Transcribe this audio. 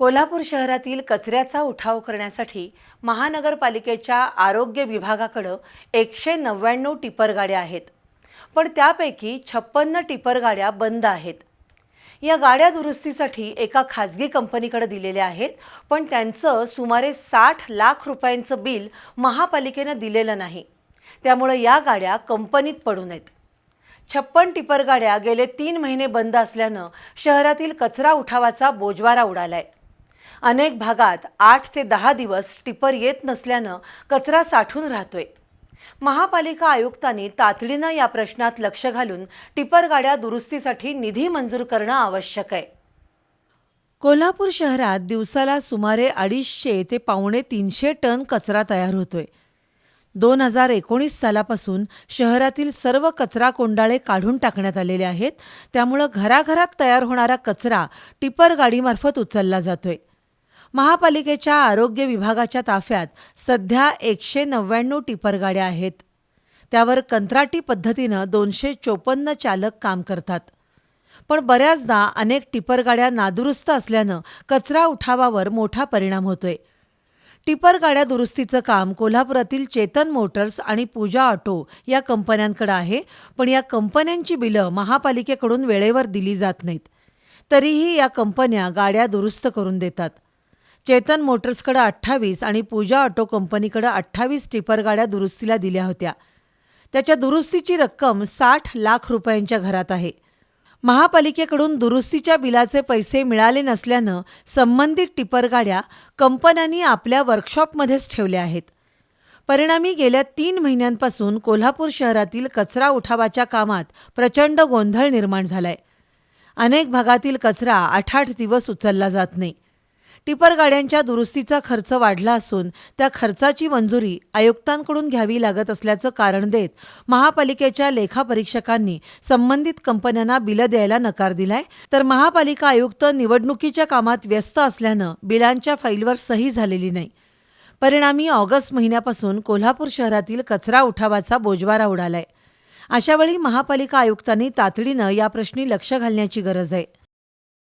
कोल्हापूर शहरातील कचऱ्याचा उठाव करण्यासाठी महानगरपालिकेच्या आरोग्य विभागाकडं एकशे नव्याण्णव टिपर गाड्या आहेत. पण त्यापैकी छप्पन्न टिपर गाड्या बंद आहेत. या गाड्या दुरुस्तीसाठी एका खाजगी कंपनीकडे दिलेल्या आहेत पण त्यांचं सुमारे साठ लाख रुपयांचं बिल महापालिकेनं दिलेलं नाही. त्यामुळं या गाड्या कंपनीत पडू नयेत. छप्पन टिपर गाड्या गेले तीन महिने बंद असल्यानं शहरातील कचरा उठावाचा बोजवारा उडालाय. अनेक भागात आठ ते दहा दिवस टिपर येत नसल्यानं कचरा साठून राहतोय. महापालिका आयुक्तांनी तातडीनं या प्रश्नात लक्ष घालून टिपर गाड्या दुरुस्तीसाठी निधी मंजूर करणं आवश्यक आहे. कोल्हापूर शहरात दिवसाला सुमारे अडीचशे ते पावणे तीनशे टन कचरा तयार होतोय. दोन हजार एकोणीस सालापासून शहरातील सर्व कचरा कोंडाळे काढून टाकण्यात आलेले आहेत. त्यामुळं घराघरात तयार होणारा कचरा टिपर गाडीमार्फत उचलला जातोय. महापालिकेच्या आरोग्य विभागाच्या ताफ्यात सध्या एकशे नव्याण्णव टिपर गाड्या आहेत. त्यावर कंत्राटी पद्धतीनं दोनशे चोपन्न चालक काम करतात. पण बऱ्याचदा अनेक टिपर गाड्या नादुरुस्त असल्यानं कचरा उठावावर मोठा परिणाम होतोय. टिपर गाड्या दुरुस्तीचं काम कोल्हापुरातील चेतन मोटर्स आणि पूजा ऑटो या कंपन्यांकडे आहे पण या कंपन्यांची बिलं महापालिकेकडून वेळेवर दिली जात नाहीत. तरीही या कंपन्या गाड्या दुरुस्त करून देतात. चेतन मोटर्सकडे अठ्ठावीस आणि पूजा ऑटो कंपनीकडे अठ्ठावीस टिपर गाड्या दुरुस्तीला दिल्या होत्या. त्याच्या दुरुस्तीची रक्कम साठ लाख रुपयांच्या घरात आहे. महापालिकेकडून दुरुस्तीच्या बिलाचे पैसे मिळाले नसल्यानं संबंधित टिपर गाड्या कंपन्यांनी आपल्या वर्कशॉपमध्येच ठेवल्या आहेत. परिणामी गेल्या तीन महिन्यांपासून कोल्हापूर शहरातील कचरा उठावाच्या कामात प्रचंड गोंधळ निर्माण झालाय. अनेक भागातील कचरा आठ आठ दिवस उचलला जात नाही. टिपर गाड्यांच्या दुरुस्तीचा खर्च वाढला असून त्या खर्चाची मंजुरी आयुक्तांकडून घ्यावी लागत असल्याचं कारण देत महापालिकेच्या लेखापरीक्षकांनी संबंधित कंपन्यांना बिलं द्यायला नकार दिलाय. तर महापालिका आयुक्त निवडणुकीच्या कामात व्यस्त असल्यानं बिलांच्या फाईलवर सही झालेली नाही. परिणामी ऑगस्ट महिन्यापासून कोल्हापूर शहरातील कचरा उठावाचा बोजवारा उडालाय. अशावेळी महापालिका आयुक्तांनी तातडीनं या प्रश्नी लक्ष घालण्याची गरज आहे.